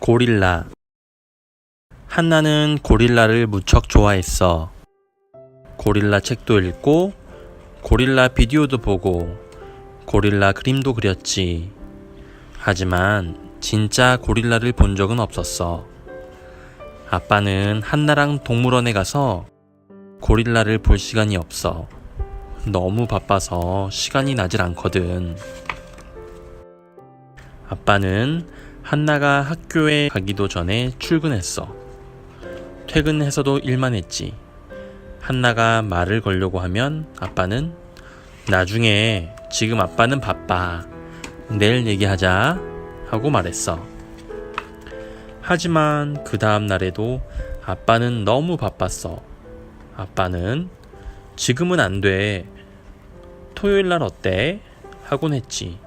고릴라 한나는 고릴라를 무척 좋아했어. 고릴라 책도 읽고 고릴라 비디오도 보고 고릴라 그림도 그렸지. 하지만 진짜 고릴라를 본 적은 없었어. 아빠는 한나랑 동물원에 가서 고릴라를 볼 시간이 없어. 너무 바빠서 시간이 나질 않거든. 아빠는 한나가 학교에 가기도 전에 출근했어. 퇴근해서도 일만 했지. 한나가 말을 걸려고 하면 아빠는 나중에 지금 아빠는 바빠. 내일 얘기하자. 하고 말했어. 하지만 그 다음 날에도 아빠는 너무 바빴어. 아빠는 지금은 안 돼. 토요일 날 어때? 하곤 했지.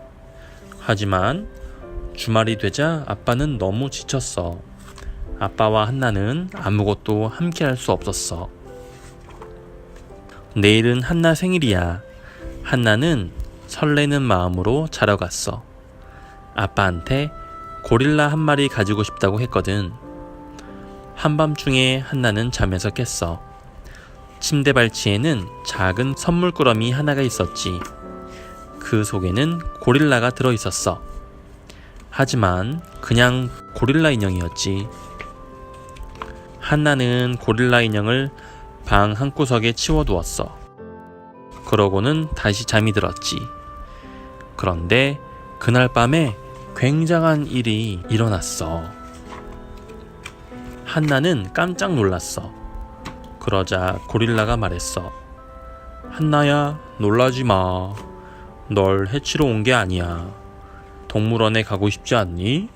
하지만 주말이 되자 아빠는 너무 지쳤어. 아빠와 한나는 아무것도 함께 할 수 없었어. 내일은 한나 생일이야. 한나는 설레는 마음으로 자러 갔어. 아빠한테 고릴라 한 마리 가지고 싶다고 했거든. 한밤중에 한나는 잠에서 깼어. 침대 발치에는 작은 선물꾸러미 하나가 있었지. 그 속에는 고릴라가 들어 있었어. 하지만 그냥 고릴라 인형이었지. 한나는 고릴라 인형을 방 한구석에 치워두었어. 그러고는 다시 잠이 들었지. 그런데 그날 밤에 굉장한 일이 일어났어. 한나는 깜짝 놀랐어. 그러자 고릴라가 말했어. 한나야, 놀라지 마. 널 해치러 온 게 아니야. 동물원에 가고 싶지 않니?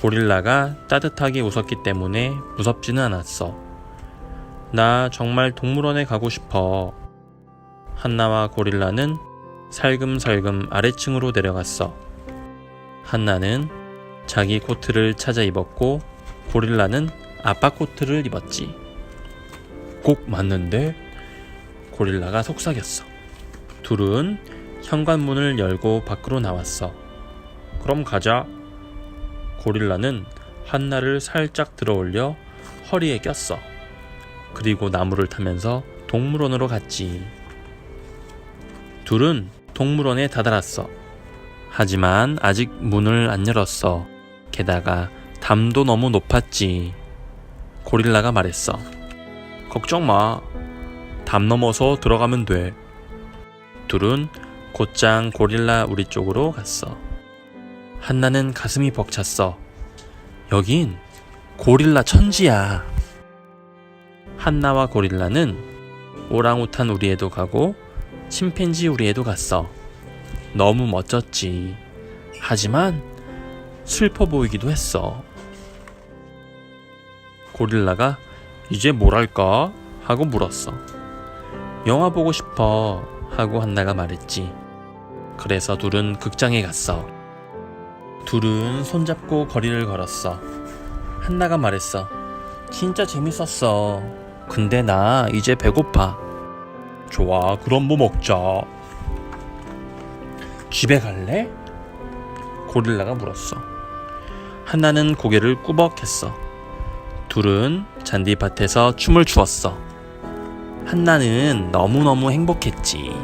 고릴라가 따뜻하게 웃었기 때문에 무섭지는 않았어. 나 정말 동물원에 가고 싶어. 한나와 고릴라는 살금살금 아래층으로 내려갔어. 한나는 자기 코트를 찾아 입었고 고릴라는 아빠 코트를 입었지. 꼭 맞는데? 고릴라가 속삭였어. 둘은 현관문을 열고 밖으로 나왔어. 그럼 가자. 고릴라는 한나를 살짝 들어 올려 허리에 꼈어. 그리고 나무를 타면서 동물원으로 갔지. 둘은 동물원에 다다랐어. 하지만 아직 문을 안 열었어. 게다가 담도 너무 높았지. 고릴라가 말했어. 걱정 마. 담 넘어서 들어가면 돼. 둘은 곧장 고릴라 우리 쪽으로 갔어. 한나는 가슴이 벅찼어. 여긴 고릴라 천지야. 한나와 고릴라는 오랑우탄 우리에도 가고 침팬지 우리에도 갔어. 너무 멋졌지. 하지만 슬퍼 보이기도 했어. 고릴라가 이제 뭘 할까? 하고 물었어. 영화 보고 싶어. 하고 한나가 말했지. 그래서 둘은 극장에 갔어. 둘은 손잡고 거리를 걸었어. 한나가 말했어. 진짜 재밌었어. 근데 나 이제 배고파. 좋아, 그럼 뭐 먹자. 집에 갈래? 고릴라가 물었어. 한나는 고개를 꾸벅했어. 둘은 잔디밭에서 춤을 추었어. 한나는 너무너무 행복했지.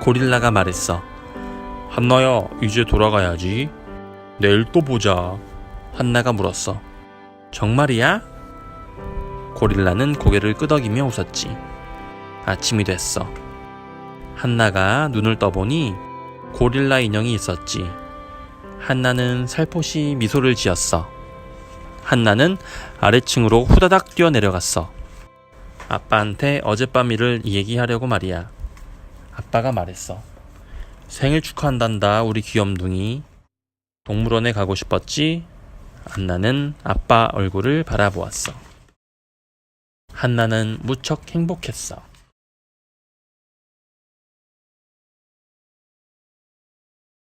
고릴라가 말했어. 한나야, 이제 돌아가야지. 내일 또 보자. 한나가 물었어. 정말이야? 고릴라는 고개를 끄덕이며 웃었지. 아침이 됐어. 한나가 눈을 떠보니 고릴라 인형이 있었지. 한나는 살포시 미소를 지었어. 한나는 아래층으로 후다닥 뛰어내려갔어. 아빠한테 어젯밤 일을 얘기하려고 말이야. 아빠가 말했어. 생일 축하한단다, 우리 귀염둥이. 동물원에 가고 싶었지? 한나는 아빠 얼굴을 바라보았어. 한나는 무척 행복했어.